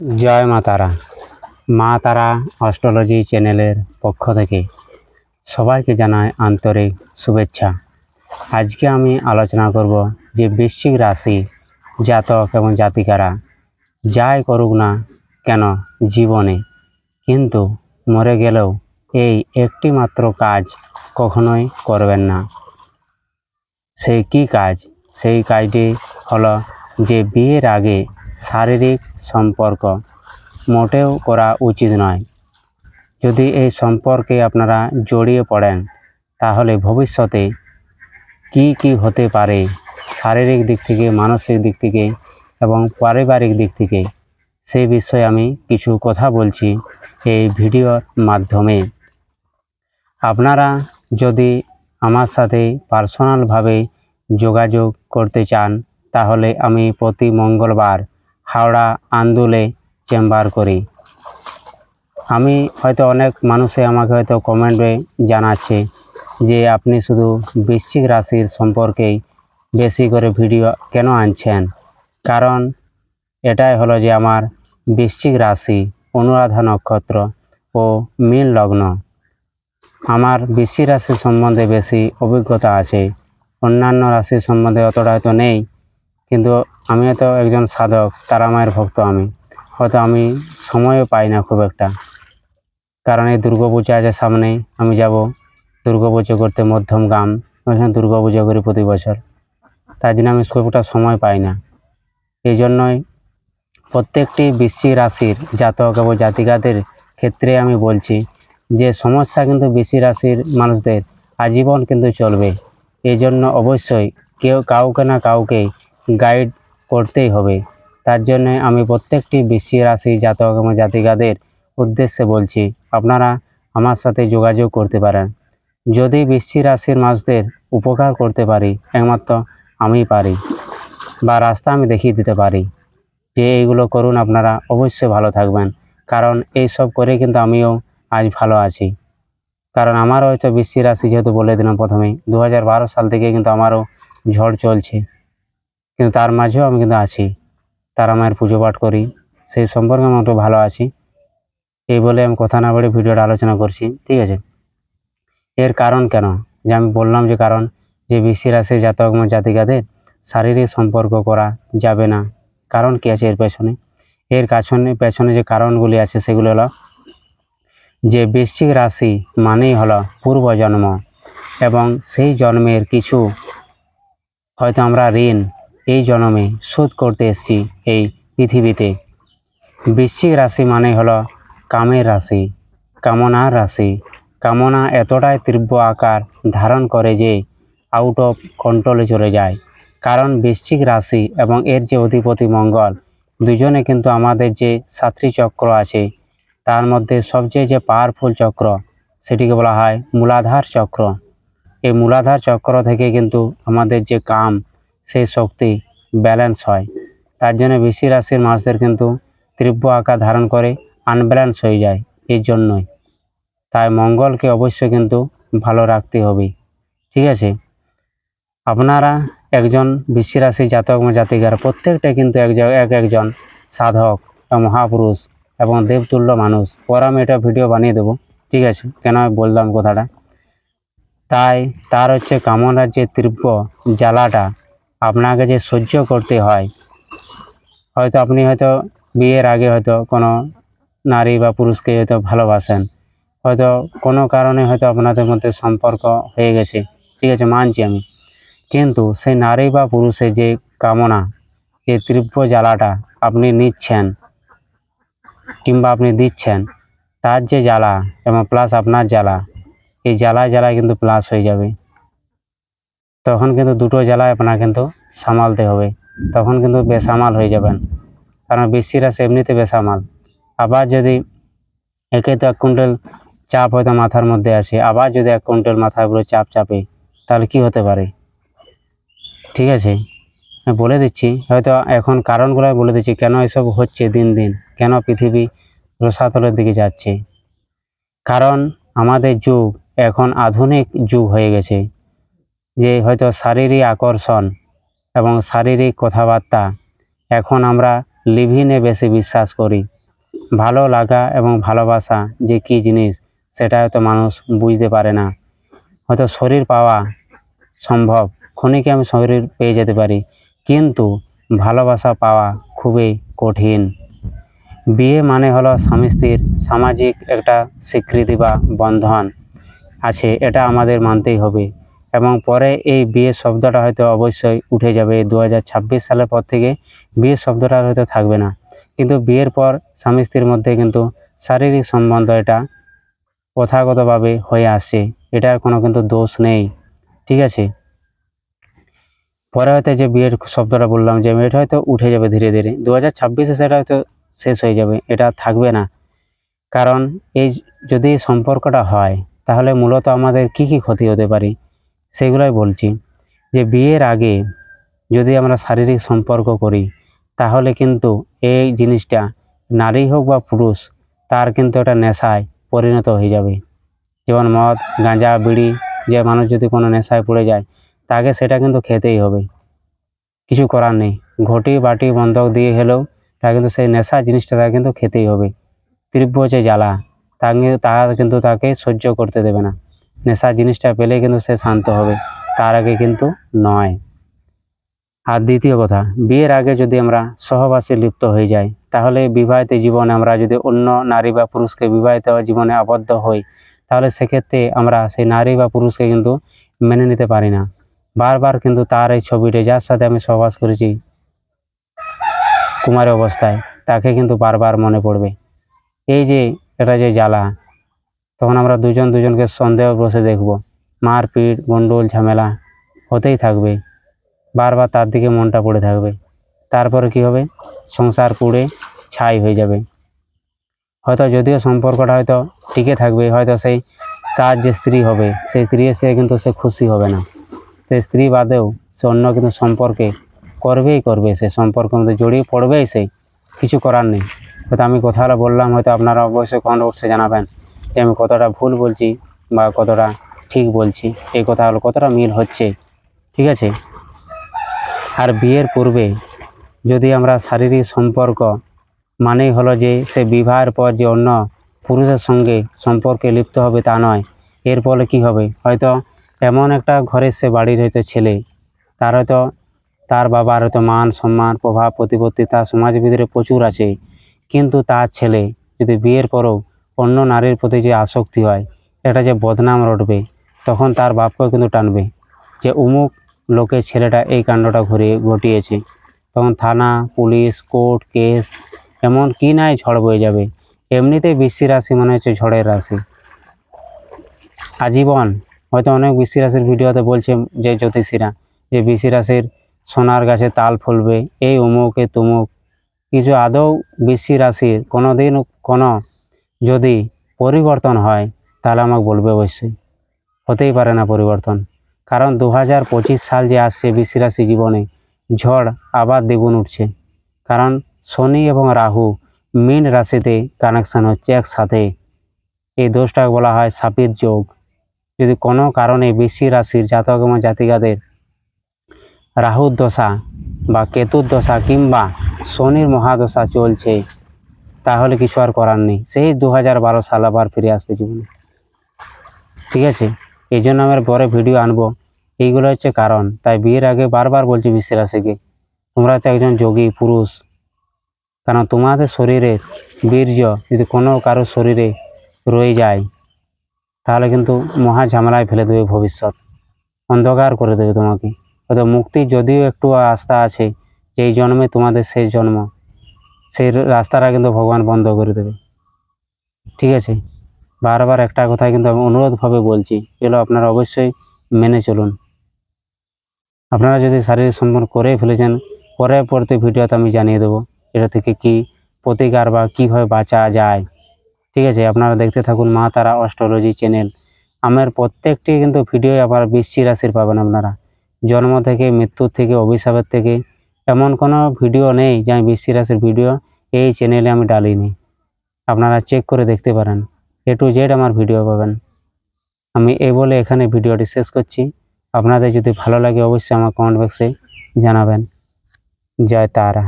জয় মা তারা। মা তারা অস্ট্রোলজি চ্যানেলের পক্ষ থেকে সবাইকে জানাই আন্তরিক শুভেচ্ছা। আজকে আমি আলোচনা করব যে বৃশ্চিক রাশি জাতক এবং জাতিকারা যাই করুক না কেন জীবনে, কিন্তু মরে গেলেও এই একটি মাত্র কাজ কখনোই করবেন না। সেই কি কাজ? সেই কাজটি হলো যে বিয়ের আগে শারীরিক সম্পর্ক মোটেও করা উচিত নয়। যদি এই সম্পর্কে আপনারা জড়িয়ে পড়েন, তাহলে ভবিষ্যতে কি কি হতে পারে শারীরিক দিক থেকে, মানসিক দিক থেকে এবং পারিবারিক দিক থেকে সেই বিষয়ে আমি কিছু কথা বলছি এই ভিডিওর মাধ্যমে। আপনারা যদি আমার সাথে পার্সোনালভাবে যোগাযোগ করতে চান, তাহলে আমি প্রতি মঙ্গলবার হাওড়া আন্দুলে চেম্বার করি। আমি হয়তো অনেক মানুষে আমাকে হয়তো কমেন্টে জানাচ্ছে যে আপনি শুধু বৃশ্চিক রাশির সম্পর্কেই বেশি করে ভিডিও কেন আনছেন? কারণ এটাই হলো যে আমার বৃশ্চিক রাশি, অনুরাধা নক্ষত্র ও মীন লগ্ন। আমার বৃশ্চিক রাশি সম্বন্ধে বেশি অভিজ্ঞতা আছে। অন্যান্য রাশির সম্বন্ধে অতটা হয়তো নেই, কিন্তু আমি তো একজন সাধক তারামায়ের ভক্ত আমি। হয়তো আমি সময়ও পাই না খুব একটা। কারণ এই দুর্গাপূজা আছে সামনেই, আমি যাব দুর্গাপুজো করতে মধ্যম গ্রাম ওইখানে দুর্গাপূজা করি প্রতি বছর। তাই জন্য আমি খুব একটা সময় পাই না। এই জন্যই প্রত্যেকটি বৃশ্চিক রাশির জাতক এবং জাতিকাদের ক্ষেত্রে আমি বলছি যে, সমস্যা কিন্তু বৃশ্চিক রাশির মানুষদের, আজীবন কিন্তু চলবে। এই জন্য অবশ্যই কেউ কাউকে না কাউকে গাইড করতেই হবে। তার জন্য আমি প্রত্যেকটি বিশ্ব রাশি জাতক এবং জাতিকাদের উদ্দেশ্যে বলছি, আপনারা আমার সাথে যোগাযোগ করতে পারেন। যদি বৃশ্চিক রাশির মানুষদের উপকার করতে পারি, একমাত্র আমি পারি বা রাস্তা আমি দেখিয়ে দিতে পারি যে এইগুলো করুন, আপনারা অবশ্যই ভালো থাকবেন। কারণ এই সব করে কিন্তু আমিও আজ ভালো আছি। কারণ আমারও হয়তো বৃশ্চিক রাশি যেহেতু বলে দিলাম প্রথমেই দু হাজার বারো সাল থেকে কিন্তু আমারও ঝড় চলছে। কিন্তু তার মাঝেও আমি কিন্তু আছি। তারা মায়ের পুজো পাঠ করি। সেই সম্পর্কে আমি একটু ভালো আছি। এই বলে আমি কথা না বলে ভিডিওটা আলোচনা করছি। ঠিক আছে? এর কারণ কেন? যে আমি বললাম যে কারণ, যে বৃষ্টি রাশি জাতক জাতিকাদের শারীরিক সম্পর্ক করা যাবে না। কারণ কী আছে এর পেছনে? এর কাছনে, পেছনে যে কারণগুলি আছে সেগুলো হলো, যে বৃশ্চিক রাশি মানেই হলো পূর্বজন্ম এবং সেই জন্মের কিছু হয়তো আমরা ঋণ এই জন্মে শোধ করতে এসেছি এই পৃথিবীতে। বৃশ্চিক রাশি মানে হলো কামের রাশি, কামনার রাশি। কামনা এতটাই তীব্র আকার ধারণ করে যে আউট অফ কন্ট্রোলে চলে যায়। কারণ বৃশ্চিক রাশি এবং এর যে অধিপতি মঙ্গল, দুজনে কিন্তু আমাদের যে সাতটি চক্র আছে, তার মধ্যে সবচেয়ে যে পাওয়ারফুল চক্র, সেটিকে বলা হয় মূলাধার চক্র। এই মূলাধার চক্র থেকে কিন্তু আমাদের যে কাম সেই শক্তি ব্যালেন্স হয়। তার জন্য বেশি রাশির মাসদের কিন্তু তীব্র আকার ধারণ করে আনব্যালেন্স হয়ে যায় এর জন্যই। তাই মঙ্গলকে অবশ্যই কিন্তু ভালো রাখতে হবে। ঠিক আছে? আপনারা একজন বৃষ্টি রাশি জাতক এবং জাতিকার প্রত্যেকটা কিন্তু একজন এক একজন সাধক মহাপুরুষ এবং দেবতুল্য মানুষ। পরে আমি এটা ভিডিও বানিয়ে দেবো। ঠিক আছে? কেন আমি বললাম কথাটা? তাই তার হচ্ছে কামনার যে তীব্র জ্বালাটা আপনাকে যে সহ্য করতে হয়, হয়তো আপনি হয়তো বিয়ের আগে হয়তো কোনো নারী বা পুরুষকে হয়তো ভালোবাসেন। হয়তো কোনো কারণে হয়তো আপনাদের মধ্যে সম্পর্ক হয়ে গেছে। ঠিক আছে, মানছি আমি। কিন্তু সেই নারী বা পুরুষের যে কামনা, যে তীব্র জ্বালাটা আপনি নিচ্ছেন কিংবা আপনি দিচ্ছেন, তার যে জ্বালা এবং প্লাস আপনার জ্বালা, এই জ্বালায় জ্বালায় কিন্তু প্লাস হয়ে যাবে। তখন কিন্তু দুটো জ্বালায় আপনার কিন্তু সামালতে হবে। তখন কিন্তু বেসামাল হয়ে যাবেন। কারণ বৃষ্টির রাশি এমনিতে বেসামাল। আবার যদি একে তো এক কুইন্টাল চাপ হয়তো মাথার মধ্যে আছে আবার যদি এক কুইন্টাল মাথার উপরে চাপ চাপে, তাহলে কি হতে পারে? ঠিক আছে? বলে দিচ্ছি, হয়তো এখন কারণগুলো বলে দিচ্ছি, কেন এসব হচ্ছে দিন দিন? কেন পৃথিবী রসাতলের দিকে যাচ্ছে? কারণ আমাদের যুগ এখন আধুনিক যুগ হয়ে গেছে। যে হয়তো শারীরিক আকর্ষণ এবং শারীরিক কথাবার্তা এখন আমরা লিভিনে বেশি বিশ্বাস করি। ভালো লাগা এবং ভালোবাসা যে কী জিনিস, সেটা হয়তো মানুষ বুঝতে পারে না। হয়তো শরীর পাওয়া সম্ভব, ক্ষণিকে আমি শরীর পেয়ে যেতে পারি, কিন্তু ভালোবাসা পাওয়া খুবই কঠিন। বিয়ে মানে হলো স্বামী স্ত্রীর সামাজিক একটা স্বীকৃতি বা বন্ধন। আছে, এটা আমাদের মানতেই হবে। এবং পরে এই বিয়ে শব্দটা হয়তো অবশ্যই উঠে যাবে দু হাজার ছাব্বিশ সালের পর থেকে বিয়ে শব্দটা হয়তো থাকবে না। কিন্তু বিয়ের পর স্বামী স্ত্রীর মধ্যে কিন্তু শারীরিক সম্বন্ধ এটা প্রথাগতভাবে হয়ে আসছে। এটার কোনো কিন্তু দোষ নেই। ঠিক আছে? পরে হয়তো যে বিয়ের শব্দটা বললাম যে এটা হয়তো উঠে যাবে ধীরে ধীরে। দু হাজার ছাব্বিশে সেটা হয়তো শেষ হয়ে যাবে। এটা থাকবে না। কারণ এই যদি সম্পর্কটা হয়, তাহলে মূলত আমাদের কি কি ক্ষতি হতে পারে? সেগুলোই বলছি যে বিয়ের আগে যদি আমরা শারীরিক সম্পর্ক করি, তাহলে কিন্তু এই জিনিসটা নারী হোক বা পুরুষ, তার কিন্তু একটা নেশায় পরিণত হয়ে যাবে। যেমন মদ, গাঁজা, বিড়ি, যে মানুষ যদি কোনো নেশায় পড়ে যায়, তাকে সেটা কিন্তু খেতেই হবে। কিছু করার নেই। ঘটি, বাটি, বন্ধক দিয়ে হলেও তা কিন্তু সেই নেশা জিনিসটা তাকে কিন্তু খেতেই হবে। তীব্র যে জ্বালা তারা কিন্তু তাকে সহ্য করতে দেবে না। নেশা জিনিসটা পেলে কিন্তু সে শান্ত হবে। তার আগে কিন্তু নয়। আর দ্বিতীয় কথা, বিয়ের আগে যদি আমরা সহবাসে লিপ্ত হয়ে যাই, তাহলে বিবাহিত জীবনে আমরা যদি অন্য নারী বা পুরুষকে বিবাহিত জীবনে আবদ্ধ হই, তাহলে সেক্ষেত্রে আমরা সেই নারী বা পুরুষকে কিন্তু মেনে নিতে পারি না। বারবার কিন্তু তার এই ছবিটা, যার সাথে আমি সহবাস করেছি কুমারী অবস্থায়, তাকে কিন্তু বারবার মনে পড়বে। এই যে, এটা যে জ্বালা তখন আমরা দুজন দুজনকে সন্দেহ বসে দেখব। মারপিট গন্ডোল ঝামেলা হতেই থাকবে। বারবার তার দিকে মনটা পড়ে থাকবে। তারপরে কি হবে? সংসার পুড়ে ছাই হয়ে যাবে। হয়তো যদিও সম্পর্কটা হয়তো টিকে থাকবে, হয়তো সেই তার যে স্ত্রী হবে, সেই স্ত্রী সে কিন্তু সে খুশি হবে না। সেই স্ত্রী বাদেও সে অন্য কিন্তু সম্পর্কে করবেই করবে, সে সম্পর্কের মধ্যে জড়িয়ে পড়বেই সে। কিছু করার নেই। হয়তো আমি কথাটা বললাম, হয়তো আপনারা অবশ্যই কমেন্ট বক্সে জানাবেন। যে আমি কতটা ভুল বলছি বা কতটা ঠিক বলছি, এই কথাগুলো কতটা মিল হচ্ছে, ঠিক আছে? আর বিয়ের পূর্বে যদি আমরা শারীরিক সম্পর্ক, মানেই হলো যে সে বিবাহের পর যে অন্য পুরুষের সঙ্গে সম্পর্কে লিপ্ত হবে তা নয়। এর ফলে কী হবে? হয়তো এমন একটা ঘরের সে বাড়ির হয়তো ছেলে, তার হয়তো তার বাবার হয়তো মান সম্মান, প্রভাব, প্রতিপত্তি, তার সমাজের ভিতরে প্রচুর আছে। কিন্তু তার ছেলে যদি বিয়ের পরেও অন্য নারীর প্রতি যে আসক্তি হয়, এটা যে বদনাম রটবে, তখন তার বাপকেও কিন্তু টানবে। যে উমুক লোকের ছেলেটা এই কাণ্ডটা ঘুরিয়ে ঘটিয়েছে, তখন থানা, পুলিশ, কোর্ট, কেস, এমন কি নাই ঝড় বয়ে যাবে। এমনিতেই বৃষ্টি রাশি মনে হচ্ছে ঝড়ের রাশি। আজীবন হয়তো অনেক বৃষ্টি রাশির ভিডিওতে বলছে যে জ্যোতিষীরা, যে বৃষ্টি রাশির সোনার গাছে তাল ফুলবে, এই অমুকে তুমুক। কিছু আদৌ বৃষ্টি রাশির কোনো দিন কোনো যদি পরিবর্তন হয়, তাহলে আমাকে বলবে অবশ্যই। হতেই পারে না পরিবর্তন। কারণ দু হাজার পঁচিশ সাল যে আসছে বৃষ্টি রাশি জীবনে ঝড় আবার দ্বিগুণ উঠছে। কারণ শনি এবং রাহু মীন রাশিতে কানেকশান হচ্ছে একসাথে। এই দোষটাকে বলা হয় সাপির যোগ। যদি কোনো কারণে বেশি রাশির জাতক এবং জাতিকাদের রাহুর দশা বা কেতুর দশা কিংবা শনির মহাদশা চলছে তাহলে কিছু আর করার নেই। সেই দু হাজার বারো সাল আবার ফিরে আসবে জীবনে। ঠিক আছে? এই জন্য আমার পরে ভিডিও আনব। এইগুলো হচ্ছে কারণ। তাই বিয়ের আগে বারবার বলছি রাশিকে তোমরা তো একজন যোগী, পুরুষ। কারণ তোমাদের শরীরের বীর্য যদি কোনো কারও শরীরে রয়ে যায়, তাহলে কিন্তু মহা ঝামেলায় ফেলে দেবে ভবিষ্যৎ। অন্ধকার করে দেবে তোমাকে। হয়তো মুক্তি যদিও একটু আস্থা আছে যে এই জন্মে তোমাদের সেই জন্ম। সেই রাস্তাটা কিন্তু ভগবান বন্ধ করে দেবে। ঠিক আছে? বারবার একটা কথাই কিন্তু আমি অনুরোধভাবে বলছি, এগুলো আপনারা অবশ্যই মেনে চলুন। আপনারা যদি শারীরিক সম্পর্ক করে ফেলেছেন পরে পরতে ভিডিওতে আমি জানিয়ে দেবো এটা থেকে কি প্রতিকার বা কীভাবে বাঁচা যায়। ঠিক আছে? আপনারা দেখতে থাকুন মা তারা অস্ট্রোলজি চ্যানেল। আমার প্রত্যেকটি কিন্তু ভিডিও আবার বৃশ্চিক রাশির পাবেন আপনারা। জন্ম থেকে মৃত্যুর থেকে, অভিশাপের থেকে এমন কোনো ভিডিও নেই যে আমি বৃশ্চিক রাশির ভিডিও এই চ্যানেলে আমি ডালিনি। আপনারা চেক করে দেখতে পারেন। এ টু জেড আমার ভিডিও পাবেন। আমি এই বলে এখানে ভিডিওটি শেষ করছি। আপনাদের যদি ভালো লাগে অবশ্যই আমার কমেন্ট বক্সে জানাবেন। জয় তারা।